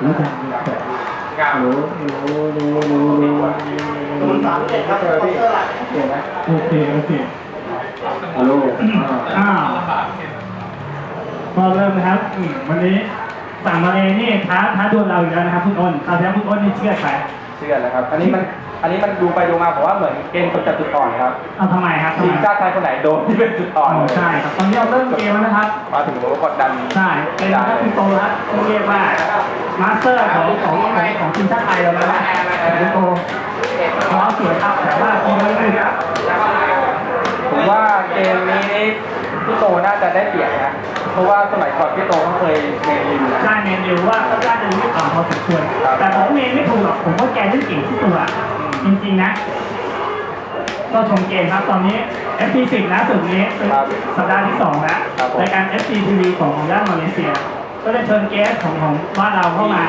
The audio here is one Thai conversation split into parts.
โหลรู้จักฮัลโหลฮัลโหลฮัลโหลฮัลโหลศูนย์สามเจ็ดครับคอเตอร์หลักเห็นไหมโอเคโอเคฮัลโหลอ่าอ้าวก็เริ่มนะครับวันนี้สั่งมาเองนี่ท้าท้าดวลเราอีกแล้วนะครับคุณอ้นคราวที่แล้วคุณอ้นนี่เชื่อใคร ชื่อแล้วครับ อันนี้มันอันนี้มันดูไปดูมาผมว่าเหมือนเกมคนจับจุดอ่อนครับเอาทำไมครับทำทีไมมชาติไทยคนไหนโดนที่เป็นจุดอ่อนอ๋อใช่ครับตอนนี้เราเริ่มเกมแล้วนะครับ มาถึงผมก็กดดันใช่เป็นครับคุณโตครับต้องเรียกว่ามาสเตอร์ของของของของทีมชาติไทยเราแล้วนะคุณโตขอสวยครับแต่ว่าทีมไม่ได้ครับผมว่าเกมนี้นี่พี่โตน่าจะได้เปรียบนะเพราะว่าสมัยก่อนพี่โตเขาเคยเมนยูนะใช่เมนยูว่าก็น่าจะรู้ อ่าพอสมควรแต่ผมเมนไม่ถูกหรอกผมว่าแกเล่นเก่งที่ตัวจริงๆนะก็ชมเกมครับตอนนี้ FT10 นะสุดนี้เป็นสัปดาห์ที่สองแล้วรายการ FTTV ของของด้านมาเลเซีย ก็ได้เชิญเกสของของบ้านเราเข้ามา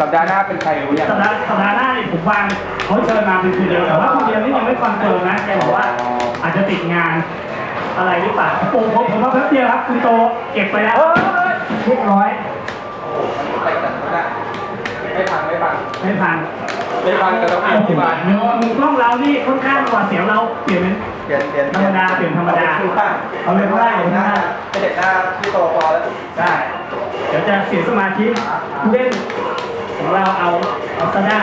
สัปดาห์หน้าเป็นใครรู้ยังสัปดาห์สัปดาห์หน้านี่ผมวางเขาเชิญมาเป็นคืนเดียวแต่ว่าคืนเดียวนี่ยังไม่คอนเฟิร์มนะแกบอกว่าอาจจะติดงานอะไรหรือเปล่าผมผมผมว่าแป๊บเดียวครับคุณโตเก็บไปแล้วเรียบร้อย ไม่พัง ไม่พังไม่พันไม่พังแต่ต้องเปลี่ยนที่บ้านมุมมุมกล้องเรานี่ค่อนข้างหวาดเสียวเราเปลี่ยนเป็นเปลี่ยนเปลี่ยนธรรมดาเปลี่ยนธรรมดาเอาเลยก็ได้หน้าเป็นเด็กหน้าพี่โตพอแล้วได้เดี๋ยวจะเสียสมาธิผู้เล่นของเราเอาเอาซะได้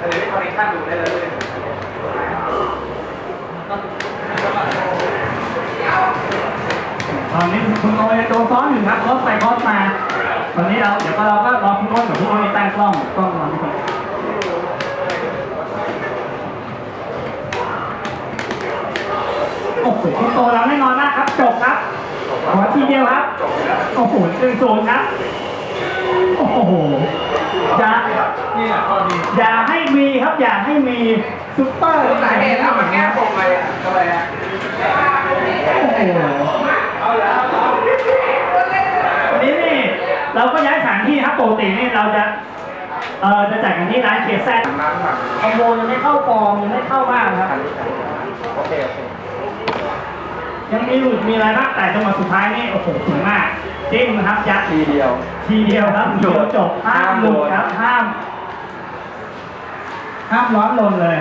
อันนี้คอนเนคชั่นดูได้เลย ตอนนี้คุณโอยังโดนซ้อนอยู่ครับรถไปคอสมา ตอนนี้เราเดี๋ยวก็เราก็รอคุณโอนกับคุณโอนตั้งกล้องกล้องรอทุกคนโอ้โหคุณโตเราแน่นอนมากครับ จบครับขอทีเดียวครับโอ้โหหนึ่งศูนย์ครับโอ้โหอย่าเนี่ยข้อดีอย่าให้มีครับอย่าให้มีซุปเปอร์สาเหตุแล้วมันแก้ปมอะไรอะทำไมอะโอ้โห เอาแล้ว วันนี้นี่ เราก็ย้ายสถานที่ครับปกตินี่เราจะเอ่อจะจัดกันที่ร้านเคแซดมาข้างหลังคอมโบยังไม่เข้าฟอร์มยังไม่เข้าบ้างครับ โอเคโอเคยังมีหลุดมีอะไรบ้างแต่จังหวะสุดท้ายนี่โอ้โหสูงมากจิ้มนะครับยัดทีเดียว ทีเดียวครับโดเดียดวจบห้ามหลุดครับห้ามห้ามร้อนลนเลย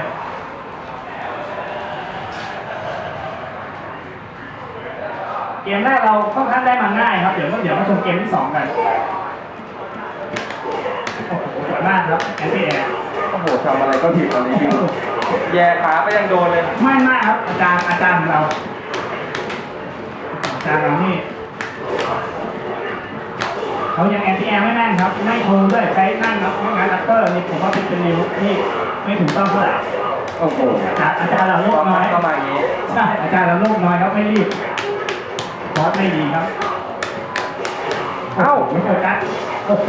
เกมแรกเราค่อนข้างได้มาง่ายครับ เดี๋ยวก็เดี๋ยวมาชมเกมที่สองกัน โอ้โหสวยมากครับแอนตี้แอร์โอ้โหทำอะไรก็ผิดตอนนี้พี่แย่ขาก็ยังโดนเลยไม่มากครับ อาจารย์อาจารย์ของเรา อาจารย์เรานี่เขายังแอนตี้แอร์ไม่แม่นครับไม่โทรด้วยใช้นั่งครับไม่งั้นลัตเตอร์นี่ผมว่าเป็นเป็นนิ้วที่ไม่ถูกต้องเท่าไหร่โอ้โหอาจารย์อาจารย์เราโลก็กมาน้อยก็มาอย่างนี้ใช่อาจารย์เราโลกน้อยครับไม่รีบค อร์สไม่ดีครับ เอ้าไม่โฟกัสโอ้โห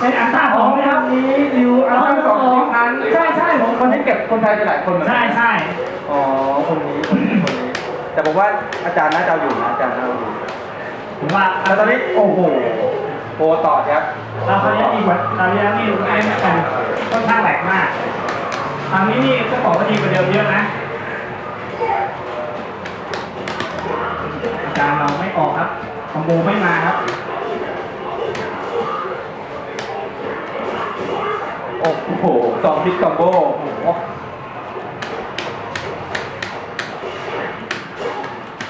เป็นอันต้าสองนะครับนี้ริวอัลต้าสองทีมงานใช่ใช่ผมคนที่เก็บคนไทยไปหลายคนเหมือนกัใช่ใช่อ๋อคนนี้คนนี้คนนี้ แต่ผมว่าอาจารย์น่าจะเอาอยู่นะอาจารย์น่าจะเอาอยู่ผมว่าแล้วตอนนี้โอ้โหโปรต่อครับเราคราวนี้ดีกว่าคราวนี้นี่ไอ้นี่กันค่อนข้างแหลกมากคราวนี้นี่ก็บอกว่าดีกว่าเดิมเยอะนะอา จารเราไม่ออกครับคอมโบไม่มาครับ โอ้โหสองพิกคอมโบโอ้โห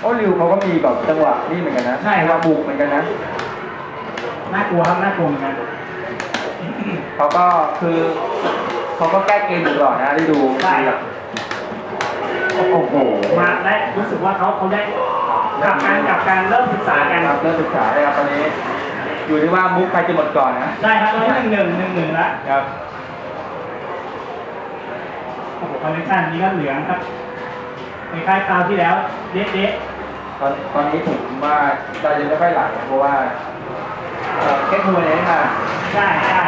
โอ้ริวเขาก็มีแบบจังหวะนี่เหมือนกันนะใช่ครับบุกเหมือนกันนะ น่ากลัวครับน่ากลัวเหมือนกันเขาก็คือเขาก็แก้เกมอยู่ตลอดนะได้ดูใช่ครับ โอ้โหมาและรู้สึกว่าเขาเขาได้ กับการกับการเริ่มศึกษากัน ครับเริ่มศึกษาได้ครับตอนนี้ อยู่ที่ว่ามุกใครจะหมดก่อนนะ ได้ครับตอนนี้หนึ่งหนึ่งหนึ่งหนึ่งแล้วครับโอ้โหคอนเนคชั่นนี้ก็เหลืองครับในคล้ายๆคราวที่แล้วเด๊ะเด๊ะตอนตอนนี้ผมว่าเราจะไม่ค่อยไหลเพราะว่าเอ่อเก๊กฮวยเนี่ยมาใช่ใช่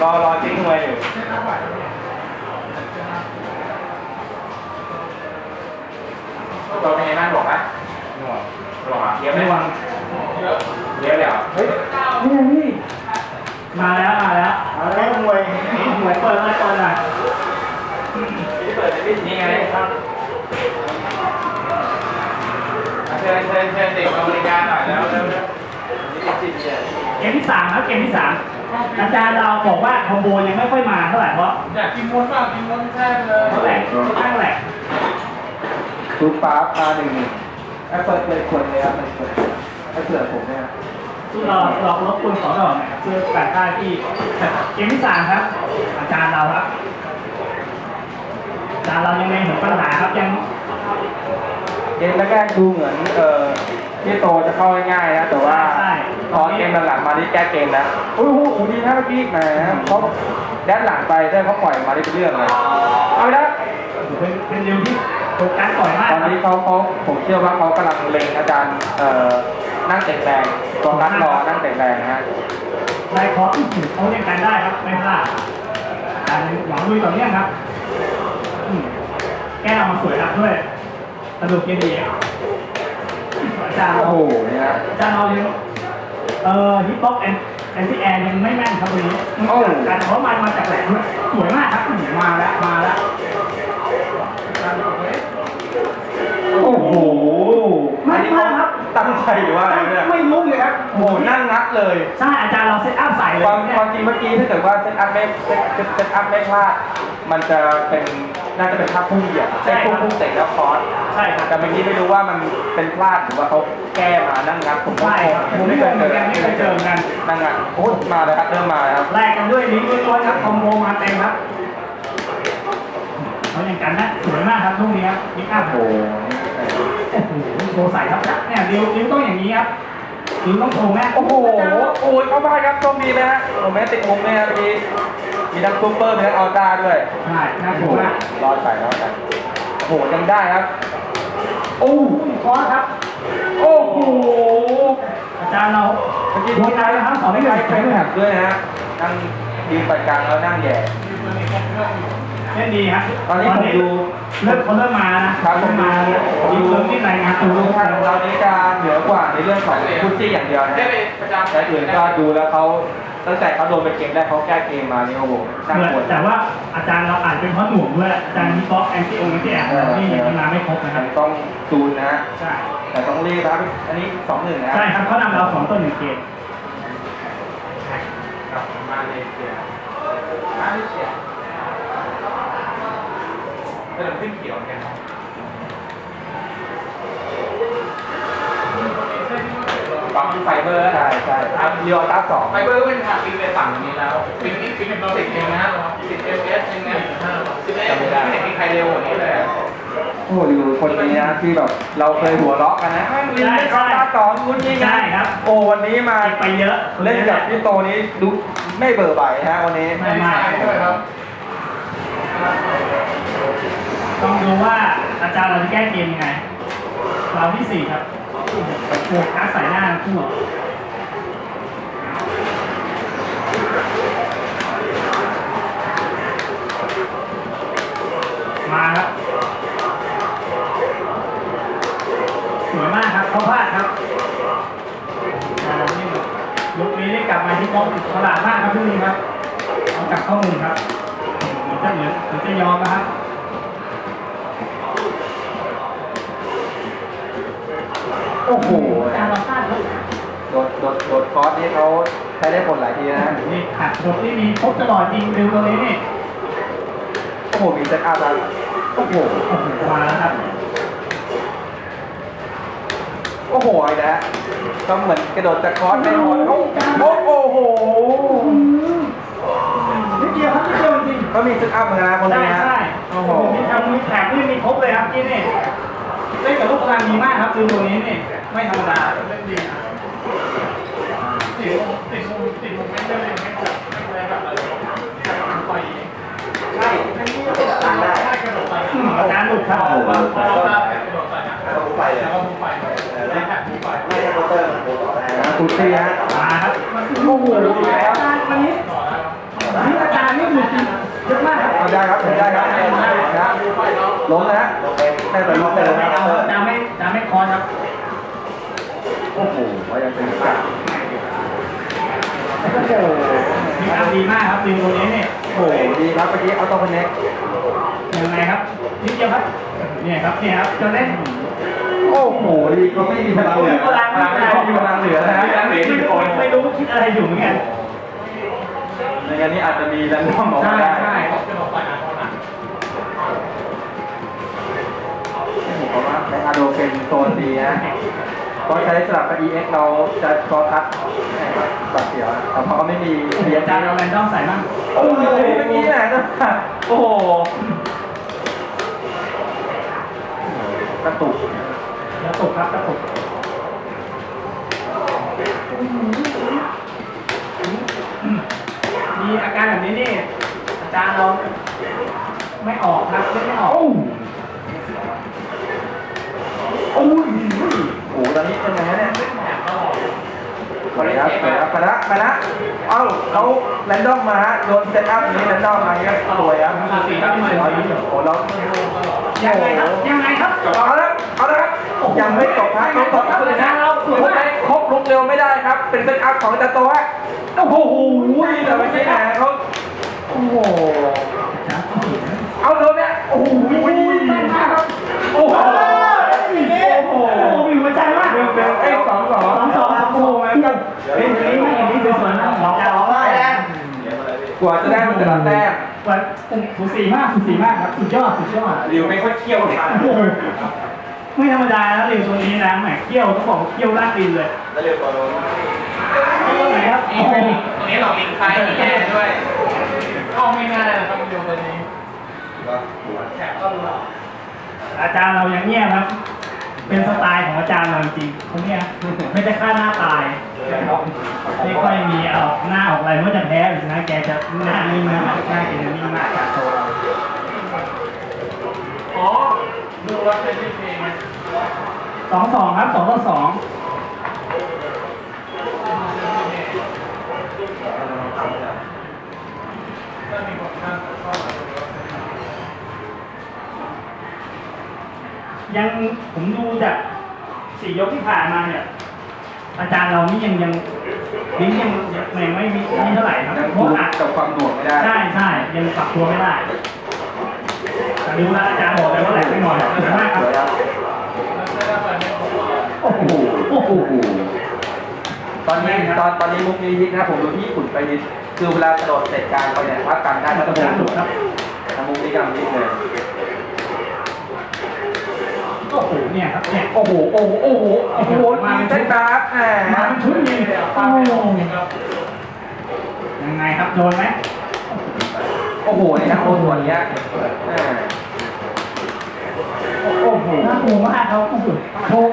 รอรอเก๊กฮวยอยู่เราเป็นไงบ้างบอกไหม หล่อยอไหมวางเยอะแล้วเฮ้ยนี่นี่มาแล้วมาแล้วมาแล้วมวยมวยเปิดมาเปิไหน่อยเปิดในี่ไงครับเชิญเชิญเชิญเด็กอเมริกาหน่อยแล้วแล้วเกมที่สามครับเกมที่สามอาจารย์เราบอกว่าคอมโบยังไม่ค่อยมาเท่าไหร่เพราะอยากกินม้วนมากกินม้วนแท้เลยเท่าหร่แท้เท่าไหร่ทุกป้าป้าหนึ่ง ไอ้เปิดเลยคนเลยครับมันเปิดไอ้เสือผมเนี่ยเราเรารบกวนขอดอกหน่อยครับเพื่อการได้ที่เกมที่สามครับ อาจารย์เราครับอาจารย์เรายังไงเห็นปัญหาครับยังเกมแรกๆดูเหมือนเอ่อที่โตจะเข้าง่ายๆนะแต่ว่าใช่พอเกมหลังๆมาที่แก้เกมแล้วโอ้โหโอ้โหดีนะเมื่อกี้แหมเขาแดนหลังไปได้เขาปล่อยมาได้เป็นเรื่องเลยเอาไปแล้วเป็นเป็นดิวที่ โฟกัสก่อยมากตอนครับนี้เขาเขาผมเชื่อว่าเขากำลังเล็งอาจารย์เอ่อนั่งเตะแรงกองนัดรอนั่งเตะแรงนะฮะไล่คอร์สที่ถูกเขาเรียกกันได้ครับไม่พลาดอาจารย์หวังลุยต่อเนื่องครับอืมแก้ออกมาสวยครับด้วยสนุกเกมดีครับอาจารย์โอ้เราโหเนี่ยฮะอาจารย์เรายังเอ่อฮิปฮอปแอนแอนตี้แอร์ยังไม่แม่นครับวันนี้โอ้การเพราะมันมาจากแหลกด้วยสวยมากครับมาแล้วมาแล้ว โอ้โหไม่มากครับ ตั้งใจหรือว่าอะไรเนี่ยไม่รู้เลยครับโอ้โหนั่งงัดเลย ใช่อาจารย์เราเซตอัพใส่เลยความเนี่ยความจริงเมื่อกี้ถ้าเกิดว่าเซตอัพไม่เซตเซตเซตอัพไม่พลาด มันจะเป็นน่าจะเป็นภาพพุ่งเหยียบใช่พุ่งพุ่งเตะแล้วคอร์สใช่ครับแต่เมื่อกี้ไม่รู้ว่ามันเป็นพลาดหรือว่าเขาแก้มานั่งงัดผมก็ใช่งครับงผมไม่เคยเหมือนกันไม่เคยเจอเหมือนกันนั่งงัดโอ้ยมาเลยครับเริ่มมาแล้วครับแลกกันด้วยลิ้นล้วนๆครับคอมโบมาเต็มครับเขาอย่างกันนะสวยมากครับลูกนี้ครับมิกอัพโอ้ โหโอ้โหโชว์ใส่ครับเนี่ยริวริวต้องอย่างนี้ครับริวต้องโชว์แม่โอ้โหโอ้ยเข้าบ้านครับโชคดีนะฮะโอ้แม่ติดมุมเนี่ยเมื่อกี้มีทั้งซูเปอร์มีทั้งอัลต้าด้วยใช่น่าโอ้กโหลัวมากรอดไปรอดไปโอ้โหยังได้ครับ โอ้คอร์สครับ โอ้โหอาจารย์เราเมื่อกี้โดนอะไรนะครับสอนไม่ไม่ได้ใครไม่หักด้วยนะฮะนั่งยืนไปกลางแล้วนั่งแย่เล่นดีครับตอนนี้ผมดู เริ่มเขาเริ่มมานะครับผมดูมาดีเริ่มที่รายงานตัวดูทางเรานี้จะเหนือกว่าในเรื่องของพุตตี้อย่างเดียวนะแต่อื่นก็ดูแล้วเขาตั้งแต่เขาโดนไปเกมแรกเขาแก้เกมมานี่โอ้โหน่ากลัวแต่ว่าอาจารย์เราอ่านเป็นเพราะหน่วงด้วยอาจารย์มีบล็อกแอนตี้องค์แอนตี้แอนที่ยังมาไม่ครบนะคมัรับนต้องจูนนะฮะใช่แต่ต้องรีบครับอันนี้สองหนึ่งนะใช่ครับเขานำเราสองต้นหนึ่งเกมมาเลเซียมาเลเซีย เป็นขึ้นเขียวกันปั๊มไฟเบอร์ใช่ใช่ครับเรียวต้าสองไฟเบอร์ก็เป็นทางฟินไปฝั่งนี้แล้วฟินนี่ฟินเป็นสิบเองนะสิบเอฟเอสเองนะสิบเอฟไม่เห็นมีใครเร็วกว่านี้เลยโอ้โหดูคนนี้นะที่แบบเราเคยหัวเราะกันนะแม่งลินเล่นต้าสองคุณยิงใช่ครับโอ้วันนี้มาไปเยอะเล่นกับพี่โตนี้ดูไม่เบื่อใบฮะวันนี้ไม่ไม่ด้วยครับ ต้องดูว่าอาจารย์เราจะแก้เกมยังไงเราที่สี่ครับโฟกัสใส่หน้าทั้งคู่มาครับ สวยมากครับเขาพลาดครับลุกนี้ได้กลับมาที่กองตลาดมากครับพี่นี้ครับเอากลับข้ามุมครับเหมือนจะหมือนเหมือนจะยอมนะครับ โอ้โหอาจารย์เราพลาดครับโดดโดดโดดคอร์สนี่เขาใช้ได้ผลหลายทีนะนี่ขาดบทที่มีครบตลอดจริงเร็วตัวนี้นี่โอ้โหมีเซตอัพแล้วโอ้โหโอ้โหมาแล้วครับโอ้โหไอ้นะก็เหมือนกระโดดจากคอร์สไม่พอโอ้โอ้โอ้โหนิดเดียวครับนิดเดียวจริงก็มีเซตอัพเหมือนกันนะคนใช่นี้นะใช่โอ้โอ้โหโหมีทำมีแถบนี่มีครบเลยครับที่นี่เล่นกับลูกพลังดีมากครับคือตัวนี้นี่ ไม่ธรรมดาเล่นดีนะติดติดมุมติดมุมไม่ได้เลยไม่แบบไม่ได้แบบอะไรไปใช่ไม่นี่ก็เป็นตั้งได้ได้กระโดดไปอาจารย์ลุดครับเอาไปกระโดดไปนะเอาไปแล้วก็มุมไปแล้วแท็กมุมไปไม่ใช่เคาน์เตอร์คุณตี้ฮะมาครับโอ้โหแล้วอาจารย์วันนี้ต่อได้นี่อาจารย์นี่หลุดจริงเยอะมากครับได้ครับได้ครับได้ครับมุมไปเนาะล้มนะฮะได้แต่ล้มแต่เลยไม่นะเอาอาจารย์ไม่จารย์ไม่คอนครับ อ้โหว่ายังเป็นกาโอ้โหมีอัพดีมากครับดีตัวนี้เนี่ยโอ้โหดีครับเมื่อกี้เอาตัวคนเน็กยังไงครับนิดเดียวครับเนี่ยครับเนี่ยครับจะเล่นโอ้โหดีเขาไม่มีพลังเหลือพลังไม่มีพลังเหลือนะฮะไม่รู้ไม่รู้คิดอะไรอยู่เหมือนกันในงานนี้อาจจะมีแรนดอมออกใช่มาได้ใช่เพราะว่าในอาโดเป็นโซนดีนะ เพราะใช้สลับกับ EX เราจะคอทัดบัตรเสียวนะแต่พอเขาไม่มีเรียนอาจารย์เอาแรนดอมใส่บ้างโอ้โหเมื่อกี้แหละนะโอ้โหกระตุกกระตุกครับกระตุกมีอาการแบบนี้นี่อาจารย์เราไม่ออกครับไม่ออกโอ้ย โอ้โหตอนนี้เป็นไงฮะเนี่ยขออนุญาตไปนะไปนะไปนะเอ้าเขาแรนดอมมาฮะโดนเซตอัพนี้แรนดอมมาเงี้ยสวยครับสี่ครับสี่ร้อยยี่สิบโอ้แล้วยังไงครับยังไงครับเอาละเอาละครับยังไม่จบครับยังไม่จบครับเลยนะผมให้ครบลุกเร็วไม่ได้ครับ เป็นเซตอัพของจัตโตฮะโอ้โหแต่ไม่ใช่แหนเขาโอ้โหเอาโดนเนี่ยโอ้โหแม่นมากครับโอ้โหโอ้โห โอ้มีหัวใจมาก เร็วเร็วเอ้ยสองสอง สองสองสองโอ้แม่งเฮ้ยนี่ไม่เห็นนี่คือส่วนนะสองสองเลย ก ว่าจะได้มันแต่ละแต้มวันสุดสีมากสุดสีมากครับสุดยอดสุดยอดริวไม่ค่อยเคี่ยวเลยโอ้โหไม่ธรรมดานะเรียวตัวนี้นะแหมเขี้ยวต้องบอกเขี้ยวลากดินเลยแล้วเร็วกว่าโดนตัวไหนครับนี่โอ้โหตรงนี้หลอกลิงไฟมีแย่ด้วยเข้าไม่ง่ายนะครับวิดีโอตัวนี้แฉก็รู้อาจารย์เรายังเงียบครับ เป็นสไตล์ของอาจารย์เราจริงๆคนเนี้ยไม่ได้ฆ่าหน้าตาย ไม่ค่อยมีออกหน้าออกอะไรเมื่อจะแพ้อยู่นะแกจะหน้านิ่งนะหน้าแกจะนิ่งมากจากโตเราอ๋อดูแล้วเป็นที่เพลงไหมสองสองครับสองต่อสองยังผมดูจากสี่ยกที่ผ่านมาเนี่ย อาจารย์เรานี่ยังยังลิ้นยังยังไม่มีไม่เท่าไหร่ครับยังเพพูราะดอัดกับความหน่วงไม่ได้ใช่ใช่ยังปรับตัวไม่ได้แต่ดูแล้วอาจารย์บอกเลยว่าแหลกไม่หน่อยสวยมากครับสวยครับโอ้โหโอ้โหตอนนี้ตอนตอนนี้มุกนี้ฮิตนะผมดูที่ญี่ปุ่นไปฮิตคือเวลากระโดดเตะกลางไปเนี่ยพักกันได้มันจะโดอานจารย์หลุดุดครับ ทำมุกนี้กำลังฮิตเลย โอ้โหเนี่ยครับเนี่ยโอ้โหโอ้โหโอ้โหโอ้โหมีเส้นกราฟแหมมาเป็นชุดนี้โอ้ยังไงครับโดนไหมโอ้โหเนี่ยโอ้ส่วนเนี้ยโอ้โหน่ากลัวมากครับโอ้โหโชค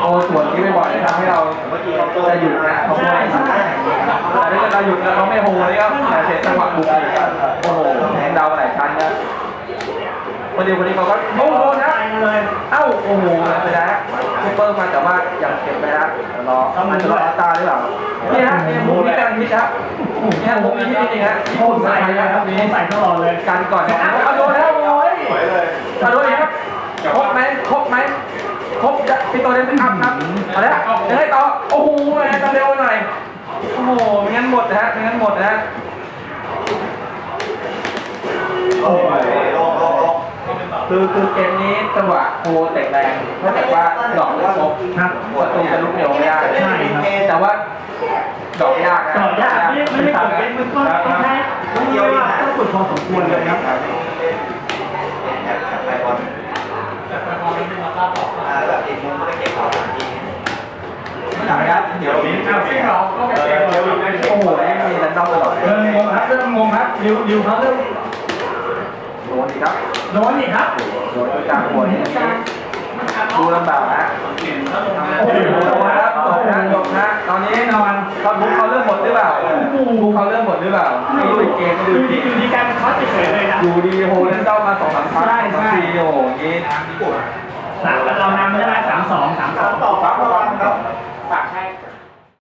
โอ้ส่วนที่ไม่บ่อยทำให้เราจะหยุดนะเขาไม่ให้แต่ถ้าเราหยุดแล้วเขาไม่โหนี่ก็แต่เสียจังหวะบุกอีกโอ้โหแทงเดาไหลายชั้นนะคนเดียวคนนี้เขาก็โอ้โหนะไปเลยเอ้าโอ้โหไปแล้วซูเปอร์มาแต่ว่ายังเก็บไปแล้วรอมันจะรอตาหรือเปล่านี่ฮะนี่มุกนี้กำลังฮิตครับนี่ฮะมุกนี้ฮิตจริงๆฮะญี่โชปุ่คนใส่ใส่เลยนะคครัรับบนี้นี่ใส่ตลอดเลยกันก่อนเอาโดนแล้วโอ้ยเอาโดนอีกครับครบไหมครบไหมครบจะพี่ตัวเล่นเป็นอัพครับเอาละยังไงต่อโอ้โหแม่จะเร็วหน่อยโอ้โหไม่งั้นหมดนะฮะไม่งั้นหมดนะฮะโอ้ยลงลงลง คือคือเกมนี้จังหวะโคเตะแรงถ้าเกิดว่าดอกไม่ครบครับประตูจะลุกเร็วไม่ได้ใช่ครับแต่ว่าดอกยากนะต่อยากไม่ไม่ได้กดเป็นมันก็ต้องใช้ต้องเรียกว่าต้องฝึกพอสมควรเลยครับแอบแอบไปบอลแต่พอมันเป็นมาต้าต่ออ่าแบบติดมุมก็ไปเก็บข่าวสารทีครับเดี๋ยวนี้เอาซิ่งเราก็ไม่เก่งเลยโอ้โหนี่มีแรนดอมตลอดเริ่มงงครับเริ่มงงครับริวริวเขาเริ่มโด นอีกครับโดนอีกครับโดนกลางหัวนี่ดูลำบากนะโอ้โอ้โหโหโดนครับโดนนะโดนนะตอนนี้แน่นอนเขาบุกเขาเริ่มหมดหรือเปล่าบุกเขาเริ่มหมดหรือเปล่าไม่ดูอีกเกมไม่ดูอยู่อีดีกอยู่ดีการคัดเฉยเลยนะอยู่ดีโฮเลนเต้ามาสองสามครั้งใช่ใช่ทีโอ้โหงี้สามเรานำใช่ไหมสามสองสามสสาอมงต่อสามต่อครับ